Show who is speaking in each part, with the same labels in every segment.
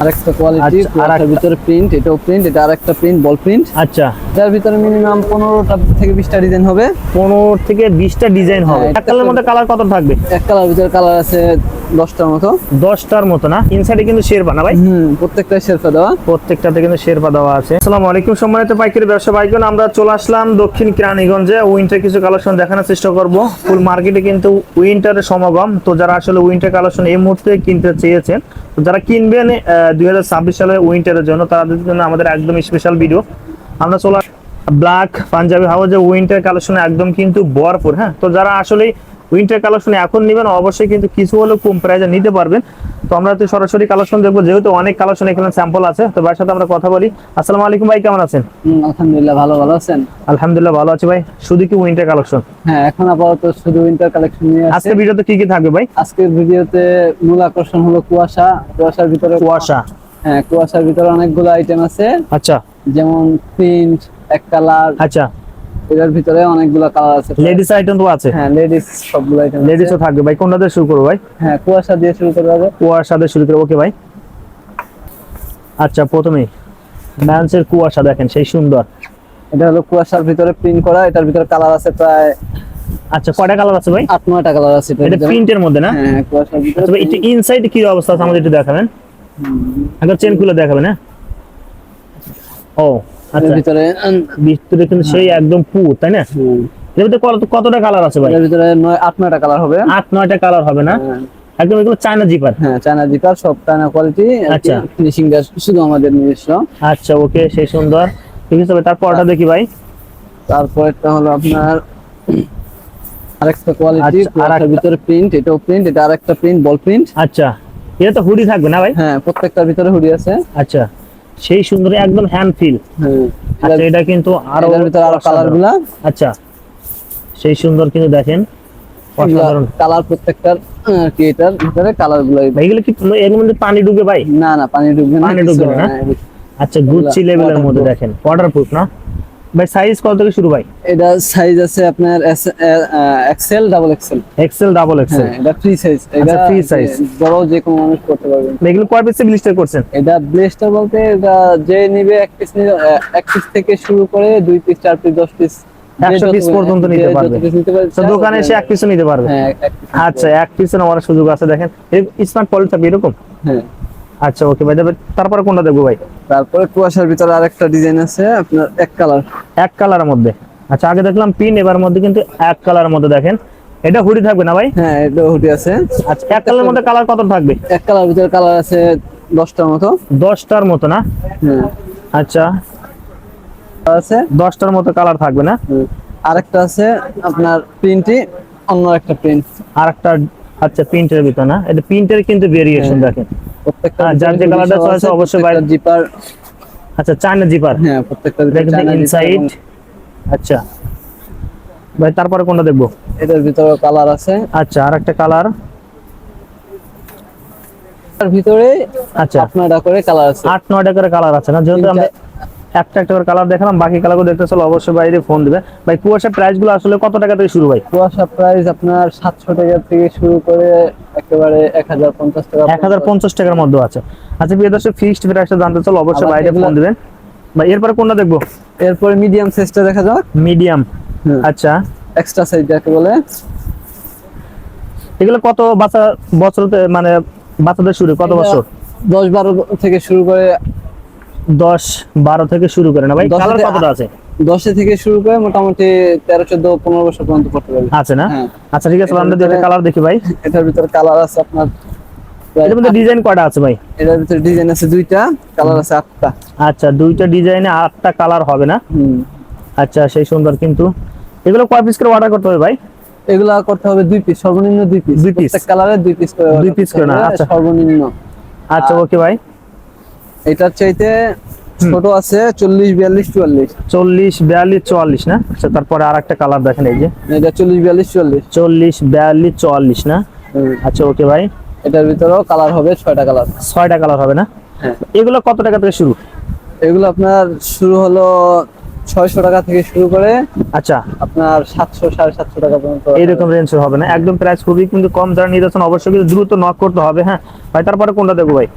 Speaker 1: আরেকটা কোয়ালিটি
Speaker 2: আচ্ছা,
Speaker 1: আর। ভিতরে প্রিন্ট এটাও প্রিন্ট এটা আরেকটা প্রিন্ট বল প্রিন্ট
Speaker 2: আচ্ছা
Speaker 1: এটার ভিতরে মিনিমাম পনেরোটা থেকে বিশটা ডিজাইন হবে।
Speaker 2: পনেরো থেকে বিশটা ডিজাইন হবে।
Speaker 1: হ্যাঁ,
Speaker 2: এক কালারের মধ্যে কালার কত থাকবে?
Speaker 1: এক কালার ভিতরে কালার আছে দশটার মতো।
Speaker 2: দশটার মতো না? ইনসাইডে কিন্তু শেরপা না ভাই?
Speaker 1: হুম প্রত্যেকটা শেরফা দেওয়া।
Speaker 2: প্রত্যেকটাতে কিন্তু শেরপা দেওয়া আছে। আসসালামু আলাইকুম সম্মানিত পাইকারি ব্যবসা ভাইগণ আমরা চলে আসলাম দক্ষিণ কেরানীগঞ্জে। উইন্টার কিছু কালেকশন দেখানোর চেষ্টা করব। ফুল মার্কেটে কিন্তু উইন্টারের সমাগম। তো যারা আসলে উইন্টার কালেকশন এই মুহূর্তে কিনতে চেয়েছেন তো যারা কিনবেন দুই হাজার ছাব্বিশ সালের উইন্টারের জন্য তাদের জন্য আমাদের একদম স্পেশাল ভিডিও আমরা চলে ব্ল্যাক পাঞ্জাবি হাউজে উইন্টার কালেকশন একদম কিন্তু ভরপুর হ্যাঁ? তো যারা আসলে উইন্টার কালেকশন এখন নেবেন অবশ্যই কিন্তু কিছু হলেও কম প্রাইজে নিতে পারবেন। তো আমরা তো সরাসরি কালেকশন দেখব যেহেতু অনেক কালেকশন এখানে স্যাম্পল আছে তো ভাইয়ের সাথে আমরা কথা বলি। আসসালামু আলাইকুম ভাই কেমন আছেন?
Speaker 1: আলহামদুলিল্লাহ ভালো ভালো আছেন?
Speaker 2: আলহামদুলিল্লাহ ভালো আছি ভাই। শুধু কি উইন্টার কালেকশন
Speaker 1: হ্যাঁ এখন আপাতত শুধু উইন্টার কালেকশন নিয়ে
Speaker 2: আজকে ভিডিওতে কি কি থাকবে ভাই?
Speaker 1: আজকের ভিডিওতে মূল আকর্ষণ হলো কুয়াশা। কুয়াশার ভিতরে
Speaker 2: কুয়াশা।
Speaker 1: হ্যাঁ কুয়াশার ভিতরে অনেকগুলো আইটেম আছে।
Speaker 2: আচ্ছা।
Speaker 1: যেমন প্রিন্ট এক কালার।
Speaker 2: আচ্ছা।
Speaker 1: এটার ভিতরে অনেকগুলো কালার আছে।
Speaker 2: লেডিস আইটেম তো আছে?
Speaker 1: হ্যাঁ লেডিস সবগুলো আইটেম
Speaker 2: লেডিসও থাকবে। ভাই কোনটা দিয়ে শুরু করব ভাই?
Speaker 1: হ্যাঁ কুয়াশা দিয়ে শুরু করা হবে
Speaker 2: কুয়াশা দিয়ে শুরু করব। ওকে ভাই। আচ্ছা প্রথমেই ম্যান্সের কুয়াশা দেখেন সেই সুন্দর।
Speaker 1: এটা হলো কুয়াশার ভিতরে প্রিন্ট করা। এটার ভিতরে কালার আছে প্রায়
Speaker 2: আচ্ছা কয়টা কালার আছে ভাই?
Speaker 1: আট নয়টা কালার আছে
Speaker 2: এটা প্রিন্টের মধ্যে না?
Speaker 1: হ্যাঁ কুয়াশার ভিতরে
Speaker 2: আচ্ছা একটু ইনসাইড কি অবস্থা আছে? আমাদের একটু দেখাবেন। একবার চেন খুলে দেখাবেন হ্যাঁ? ও।
Speaker 1: ভিতরে
Speaker 2: ভিতরে কিন্তু সেই একদম পুর তাই না? এর ভিতরে কত কতটা কালার আছে ভাই?
Speaker 1: এটার ভিতরে নয় আট নয়টা কালার হবে।
Speaker 2: আট নয়টা কালার হবে না?
Speaker 1: হ্যাঁ,
Speaker 2: একদম এগুলো চায়না জিপার
Speaker 1: হ্যাঁ চায়না জিপার সব চায়না কোয়ালিটি
Speaker 2: আচ্ছা।
Speaker 1: ফিনিশিং শুধু আমাদের নিজস্ব।
Speaker 2: আচ্ছা ওকে সেই সুন্দর। ঠিক আছে তারপরটা দেখি ভাই।
Speaker 1: তারপরেরটা হলো আপনার আরেকটা কোয়ালিটি
Speaker 2: আচ্ছা, আরেকটা।
Speaker 1: ভিতরে প্রিন্ট এটাও প্রিন্ট এটা আরেকটা প্রিন্ট বল প্রিন্ট
Speaker 2: আচ্ছা এটা তো হুডি থাকবে না ভাই?
Speaker 1: হ্যাঁ প্রত্যেকটার ভিতরে হুডি আছে।
Speaker 2: আচ্ছা। সেই সুন্দর একদম হ্যান্ড ফিল আচ্ছা এটা কিন্তু
Speaker 1: আরও ভিতরে
Speaker 2: আরও
Speaker 1: কালারগুলা
Speaker 2: আচ্ছা সেই সুন্দর কিন্তু দেখেন অসাধারণ।
Speaker 1: কালার প্রত্যেকটার ক্রিয়েটার ভিতরে
Speaker 2: কালারগুলো এইগুলো কি এর মধ্যে পানি ঢুকে ভাই?
Speaker 1: না না পানি ঢুকবে না
Speaker 2: পানি ডুবে না? আচ্ছা গুচ্ছি লেভেলের মধ্যে। দেখেন। ওয়াটারপ্রুফ না? ভাই সাইজ কত থেকে শুরু ভাই?
Speaker 1: এটা সাইজ আছে আপনার XL double XL
Speaker 2: XL double XL
Speaker 1: হ্যাঁ এটা ফ্রি সাইজ এটা
Speaker 2: আচ্ছা, free size।
Speaker 1: বড় যে কোনো মানুষ করতে পারবে।
Speaker 2: এগুলো কয় পিসে ব্লিস্টার করছেন?
Speaker 1: এটা ব্লেস্টার বলতে এটা যে নিবে এক পিস এক পিস থেকে শুরু করে দুই পিস চার পিস দশ পিস
Speaker 2: 100 piece পর্যন্ত নিতে পারবে। তো দোকানে এসে এক পিসও নিতে পারবে?
Speaker 1: হ্যাঁ নিতে
Speaker 2: আচ্ছা এক পিসে নেওয়ার সুযোগ আছে দেখেন। স্মার্ট পলি থাকবে এরকম?
Speaker 1: হ্যাঁ।
Speaker 2: আচ্ছা ওকে ভাই। তারপরে- কোনটা দেখব ভাই?
Speaker 1: তারপরে কুয়াশার ভিতরে আরেকটা ডিজাইন আছে আপনার এক কালার
Speaker 2: এক কালারের মধ্যে। আচ্ছা আগে দেখলাম পিন এবার মধ্যে কিন্তু এক কালারের মধ্যে দেখেন। এটা হুডি থাকবে না ভাই?
Speaker 1: হ্যাঁ এটা হুডি আছে।
Speaker 2: আচ্ছা এক কালারের মধ্যে কালার কত থাকবে?
Speaker 1: এক কালার ভিতরে কালার আছে দশটার মতো।
Speaker 2: দশটার মতো না?
Speaker 1: হ্যাঁ।
Speaker 2: আচ্ছা।
Speaker 1: আছে?
Speaker 2: দশটার মতো কালার থাকবে না।
Speaker 1: আরেকটা আছে আপনার প্রিন্টই অন্য একটা প্রিন্ট
Speaker 2: আরেকটা আচ্ছা প্রিন্টের ভিতর না? এটা প্রিন্টের কিন্তু ভেরিয়েশন
Speaker 1: হ্যাঁ।
Speaker 2: দেখেন।
Speaker 1: প্রত্যেকটা
Speaker 2: হ্যাঁ, যার যে কালারটা চয়েস অবশ্যই বাইরে-
Speaker 1: জিপার
Speaker 2: আচ্ছা চায়না জিপার
Speaker 1: হ্যাঁ প্রত্যেকটা চায়না
Speaker 2: ইনসাইড আচ্ছা। ভাই তারপরে কোনটা দেখব?
Speaker 1: এটার ভিতরে কালার আছে।
Speaker 2: আচ্ছা আর একটা কালার
Speaker 1: তার ভিতরে
Speaker 2: আচ্ছা।
Speaker 1: আট নয়টা করে কালার আছে।
Speaker 2: আট নয়টা করে কালার আছে না? যেহেতু আমরা একটা একটা করে কালার দেখালাম বাকি কালারগুলো দেখতে চলো অবশ্যই বাইরে ফোন দিবে। ভাই কুয়াশা প্রাইসগুলো আসলে কত টাকা থেকে শুরু ভাই?
Speaker 1: কুয়াশা প্রাইস আপনার সাতশো টাকা থেকে শুরু করে একেবারে এক হাজার পঞ্চাশ টাকা
Speaker 2: এক হাজার পঞ্চাশ টাকার মধ্যে আছে। আচ্ছা প্রিয় দর্শক ফিক্সড প্রাইসটা জানতে চলো অবশ্যই বাইরে ফোন দিবেন। ভাই এরপরে কোনটা দেখব?
Speaker 1: এরপরে মিডিয়াম সাইজটা দেখা যাক।
Speaker 2: মিডিয়াম আচ্ছা।
Speaker 1: এক্সট্রা সাইজ যাকে বলে।
Speaker 2: এগুলো কত বাচ্চা বছর মানে বাচ্চাদের শুরু কত বছর?
Speaker 1: দশ বারো থেকে শুরু করে
Speaker 2: দশ বারো থেকে শুরু করে না ভাই? কালার কতটা আছে?
Speaker 1: দশে থেকে শুরু করে মোটামুটি তেরো চোদ্দ পনেরো বছর পর্যন্ত করতে পারবে।
Speaker 2: আছে না?
Speaker 1: হ্যাঁ।
Speaker 2: আচ্ছা ঠিক আছে আমরা দুইটা কালার দেখি ভাই।
Speaker 1: এটার ভিতরে কালার আছে আপনার
Speaker 2: এটার মধ্যে ডিজাইন কয়টা আছে ভাই?
Speaker 1: এটার ভিতরে ডিজাইন আছে দুইটা কালার আছে আটটা।
Speaker 2: আচ্ছা দুইটা ডিজাইনে আটটা কালার হবে না? আচ্ছা সেই সুন্দর কিন্তু। এগুলো কয় পিস করে অর্ডার করতে হবে ভাই?
Speaker 1: এগুলা করতে হবে দুই পিস সর্বনিম্ন দুই পিস
Speaker 2: দুই piece?
Speaker 1: প্রত্যেক কালারে দুই পিস করে
Speaker 2: দুই
Speaker 1: করতে
Speaker 2: করে না, আচ্ছা।
Speaker 1: সর্বনিম্ন।
Speaker 2: আচ্ছা ওকে ভাই।
Speaker 1: এটার চাইতে ছোট আছে চল্লিশ বিয়াল্লিশ চুয়াল্লিশ।
Speaker 2: চল্লিশ বিয়াল্লিশ চুয়াল্লিশ না? আচ্ছা তারপরে আর একটা কালার দেখেন এই যে।
Speaker 1: এটা চল্লিশ বিয়াল্লিশ চুয়াল্লিশ।
Speaker 2: চল্লিশ বিয়াল্লিশ চুয়াল্লিশ না? আচ্ছা ওকে ভাই।
Speaker 1: এটার ভিতরেও কালার হবে ছয়টা কালার।
Speaker 2: ছয়টা কালার হবে না?
Speaker 1: হ্যাঁ।
Speaker 2: এগুলো কত টাকা থেকে শুরু?
Speaker 1: এগুলো আপনার শুরু হলো ছয়শো টাকা থেকে শুরু করে
Speaker 2: আচ্ছা।
Speaker 1: আপনার সাতশো সাড়ে সাতশো টাকা পর্যন্ত
Speaker 2: এইরকম রেঞ্জের হবে না? একদম প্রাইস খুবই কিন্তু কম যারা নিতে চান অবশ্যই কিন্তু দ্রুত নক করতে হবে হ্যাঁ? ভাই তারপরে কোনটা দেখব ভাই?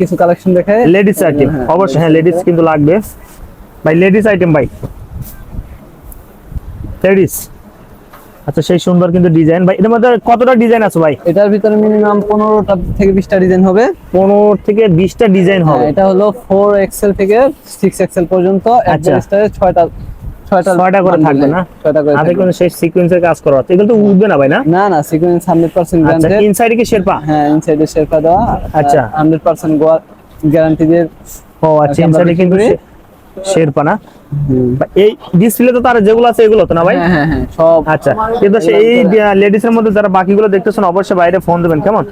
Speaker 1: কিছু কালেকশন দেখায়
Speaker 2: লেডিস আইটেম অবশ্যই হ্যাঁ লেডিস কিন্তু লাগবে। ভাই লেডিস আইটেম ভাই। লেডিস আচ্ছা সেই সুন্দর কিন্তু ডিজাইন ভাই এর মধ্যে কতটা ডিজাইন আছে ভাই?
Speaker 1: এটার ভিতরে মিনিমাম পনেরোটা থেকে বিশটা ডিজাইন হবে।
Speaker 2: পনেরো থেকে বিশটা ডিজাইন
Speaker 1: হ্যাঁ,
Speaker 2: হবে।
Speaker 1: এটা হলো ফোর এক্সেল থেকে সিক্স এক্সেল পর্যন্ত
Speaker 2: আচ্ছা।
Speaker 1: একটা স্টারে ছয়টা
Speaker 2: করে থাকবে না?
Speaker 1: ছয়টা করে
Speaker 2: হাতে
Speaker 1: থাকবে।
Speaker 2: সেই সিকোয়েন্সের কাজ করা হচ্ছে এগুলো তো উঠবে না ভাই না?
Speaker 1: না না সিকোয়েন্স হান্ড্রেড পার্সেন্ট
Speaker 2: আচ্ছা ইনসাইডে কি শেরপা?
Speaker 1: হ্যাঁ ইনসাইডে শেরপা দেওয়া।
Speaker 2: আচ্ছা।
Speaker 1: হান্ড্রেড পার্সেন্ট গ্যারান্টি দিয়ে
Speaker 2: ও আচ্ছা ইনসাইডে কিন্তু শেরপা না? এই ডিসপ্লে তো তার যেগুলো আছে এগুলো তো না ভাই?
Speaker 1: হ্যাঁ হ্যাঁ হ্যাঁ সব।
Speaker 2: আচ্ছা কিন্তু লেডিস এর মধ্যে যারা বাকিগুলো দেখতেছেন অবশ্যই বাইরে ফোন দেবেন কেমন?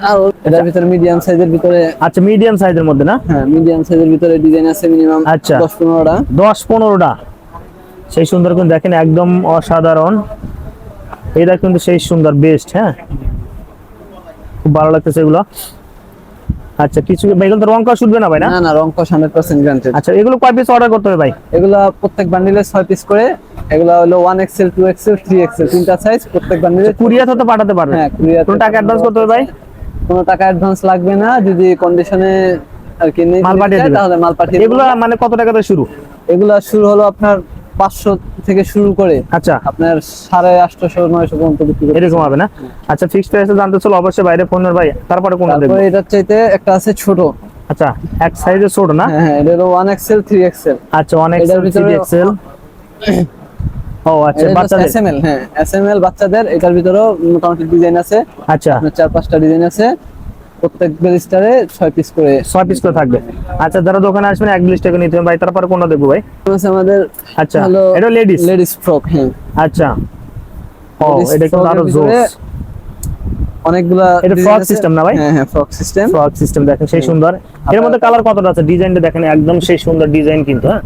Speaker 1: এটার ভিতরে মিডিয়াম সাইজের ভিতরে
Speaker 2: আচ্ছা মিডিয়াম সাইজের মধ্যে না?
Speaker 1: হ্যাঁ মিডিয়াম সাইজের ভিতরে ডিজাইন আছে মিনিমাম
Speaker 2: আচ্ছা।
Speaker 1: দশ পনেরোটা।
Speaker 2: দশ পনেরোটা। সেই সুন্দর কিন্তু দেখেন একদম অসাধারণ। এটা কিন্তু সেই সুন্দর বেস্ট হ্যাঁ? খুব ভালো লাগতেছে এগুলো। আচ্ছা কিছু এগুলো তো রং শুনবে না ভাই না?
Speaker 1: না রং হান্ড্রেড পার্সেন্ট গ্যারান্টেড
Speaker 2: আচ্ছা এগুলো কয় পিস অর্ডার করতে হবে ভাই?
Speaker 1: এগুলা প্রত্যেক বান্ডিলে ছয় পিস করে এগুলো হলো one XL two XL three XL তিনটা সাইজ প্রত্যেক বান্ডিলে
Speaker 2: কুরিয়ার হতে পাঠাতে পারবে?
Speaker 1: হ্যাঁ কুরিয়ার
Speaker 2: কোনো টাকা অ্যাডভান্স করতে হবে ভাই?
Speaker 1: কোনো টাকা অ্যাডভান্স লাগবে না যদি কন্ডিশনে আর কি নিতে
Speaker 2: মাল পাঠিয়ে
Speaker 1: তাহলে মাল পাঠিয়ে
Speaker 2: এগুলো
Speaker 1: এগুলো
Speaker 2: মানে কত টাকা থেকে শুরু?
Speaker 1: এগুলো শুরু হলো আপনার পাঁচশো থেকে শুরু করে
Speaker 2: আচ্ছা।
Speaker 1: আপনার সাড়ে আটশোশো নয়শো পর্যন্ত বিক্রি
Speaker 2: এরকম হবে না? আচ্ছা ফিক্সড প্রাইসে জানতে চলো অবশ্যই বাইরে ভাই তারপরে দেখব?
Speaker 1: তারপরে এটার চাইতে একটা আছে ছোট।
Speaker 2: আচ্ছা এক সাইজে ছোট না?
Speaker 1: হ্যাঁ হ্যাঁ এটা হলো ওয়ান এক্সেল থ্রি এক্সেল
Speaker 2: আচ্ছা অনেক
Speaker 1: এটার ভিতরে-
Speaker 2: এক্সেল ও আচ্ছা বাচ্চাদের?
Speaker 1: এসএমএল হ্যাঁ এসএমএল বাচ্চাদের এটার ভিতরেও মোটামুটি ডিজাইন আছে।
Speaker 2: আচ্ছা।
Speaker 1: চার পাঁচটা ডিজাইন আছে। প্রত্যেক রেজিস্টারে ছয় পিস করে
Speaker 2: ছয় পিস করে থাকবে। আচ্ছা যারা দোকানে আসবেন এক লিস্ট টাকা নিতে হবে ভাই তারপরে কোনটা দেখব ভাই?
Speaker 1: আমাদের
Speaker 2: আচ্ছা এটা লেডিস
Speaker 1: লেডিস ফ্রক হ্যাঁ।
Speaker 2: আচ্ছা। ও এটা কিন্তু
Speaker 1: আরও
Speaker 2: জোস।
Speaker 1: অনেকগুলা
Speaker 2: এটা
Speaker 1: আছে।
Speaker 2: system না ভাই?
Speaker 1: হ্যাঁ হ্যাঁ ফ্রক সিস্টেম
Speaker 2: ফ্রক সিস্টেম দেখেন সেই সুন্দর। এর মধ্যে কালার কতটা আছে? ডিজাইনটা দেখেন একদম সেই সুন্দর ডিজাইন কিন্তু হ্যাঁ।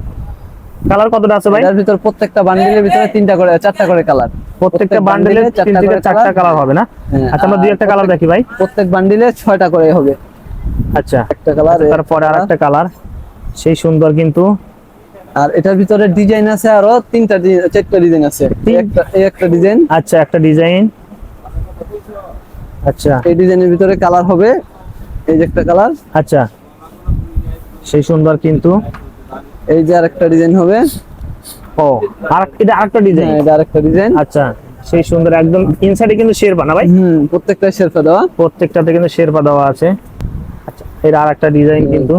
Speaker 2: কালার কতটা আছে ভাই?
Speaker 1: এটার ভিতর প্রত্যেকটা বান্ডিলের ভিতরে তিনটা করে চারটা করে কালার
Speaker 2: প্রত্যেকটা বান্ডেলে তিন থেকে চারটা কালার হবে না?
Speaker 1: হ্যাঁ,
Speaker 2: আচ্ছা আমরা দুই একটা কালার দেখি ভাই।
Speaker 1: প্রত্যেক বান্ডিলে ছয়টা করে হবে।
Speaker 2: আচ্ছা
Speaker 1: একটা কালার
Speaker 2: তারপরে আর একটা কালার সেই সুন্দর কিন্তু।
Speaker 1: আর এটার ভিতরে ডিজাইন আছে আরও তিনটা চারটা ডিজাইন আছে। একটা এই একটা ডিজাইন
Speaker 2: আচ্ছা একটা ডিজাইন আচ্ছা।
Speaker 1: এই ডিজাইনের ভিতরে কালার হবে। এই যে একটা কালার
Speaker 2: আচ্ছা। সেই সুন্দর কিন্তু।
Speaker 1: এই যে আরেকটা ডিজাইন হবে।
Speaker 2: ও আর এটা আরেকটা ডিজাইন?
Speaker 1: হ্যাঁ এটা আরেকটা ডিজাইন।
Speaker 2: আচ্ছা সেই সুন্দর একদম ইনসাইডে কিন্তু শেরপা না ভাই?
Speaker 1: হুম প্রত্যেকটা শেরফা দেওয়া।
Speaker 2: প্রত্যেকটাতে কিন্তু শেরপা দেওয়া আছে। আচ্ছা এটা আরেকটা ডিজাইন কিন্তু।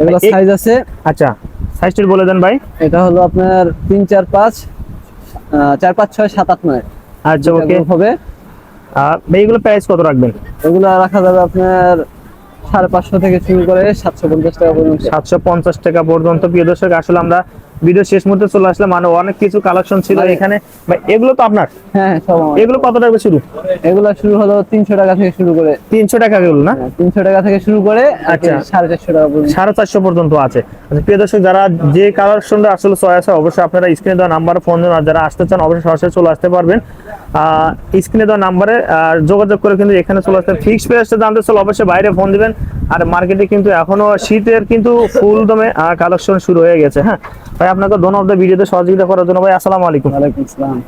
Speaker 1: এগুলো সাইজ আছে।
Speaker 2: আচ্ছা সাইজটা বলে দেন ভাই।
Speaker 1: এটা হলো আপনার তিন চার পাঁচ আহ, চার পাঁচ ছয় সাত আট নয়।
Speaker 2: আচ্ছা
Speaker 1: দুইটা
Speaker 2: ওকে
Speaker 1: হবে।
Speaker 2: আর এইগুলো প্রাইস কত রাখবেন?
Speaker 1: এগুলো রাখা যাবে আপনার সাড়ে পাঁচশো থেকে শুরু করে সাতশো পঞ্চাশ টাকা পর্যন্ত।
Speaker 2: সাতশো পঞ্চাশ টাকা পর্যন্ত। প্রিয় দর্শক, আসলে আমরা ভিডিও শেষ মুহূর্তে চলে আসলাম। মানে অনেক কিছু কালেকশন ছিল এখানে। ভাই এগুলো তো আপনার?
Speaker 1: হ্যাঁ হ্যাঁ, সব
Speaker 2: এগুলো কত টাকা শুরু?
Speaker 1: এগুলো শুরু হলো তিনশো টাকা থেকে শুরু করে।
Speaker 2: তিনশো টাকা এগুলো না?
Speaker 1: তিনশো টাকা থেকে শুরু করে
Speaker 2: আচ্ছা।
Speaker 1: আচ্ছা। সাড়ে চারশো টাকা পর্যন্ত।
Speaker 2: সাড়ে চারশো পর্যন্ত আছে। আচ্ছা, প্রিয় দর্শক যারা যে কালেকশনটা আসলে চয়েস হয় অবশ্যই আপনারা স্ক্রিনে দেওয়া নাম্বারে ফোন দিন আর যারা আসতে চান অবশ্যই সরাসরি চলে আসতে পারবেন। স্ক্রিনে দেওয়া নাম্বারে যোগাযোগ করে কিন্তু এখানে চলে আসতে ফিক্সড প্রাইসটা জানতে চলে অবশ্যই বাইরে ফোন দিবেন। আর মার্কেটে কিন্তু এখনও শীতের কিন্তু ফুল দমে কালেকশন শুরু হয়ে গেছে। হ্যাঁ আপনাকে ধন্যবাদ। ভিডিওতে সহযোগিতা করার জন্য ভাই আসসালামু আলাইকুম।
Speaker 1: ওয়ালাইকুম আসসালাম।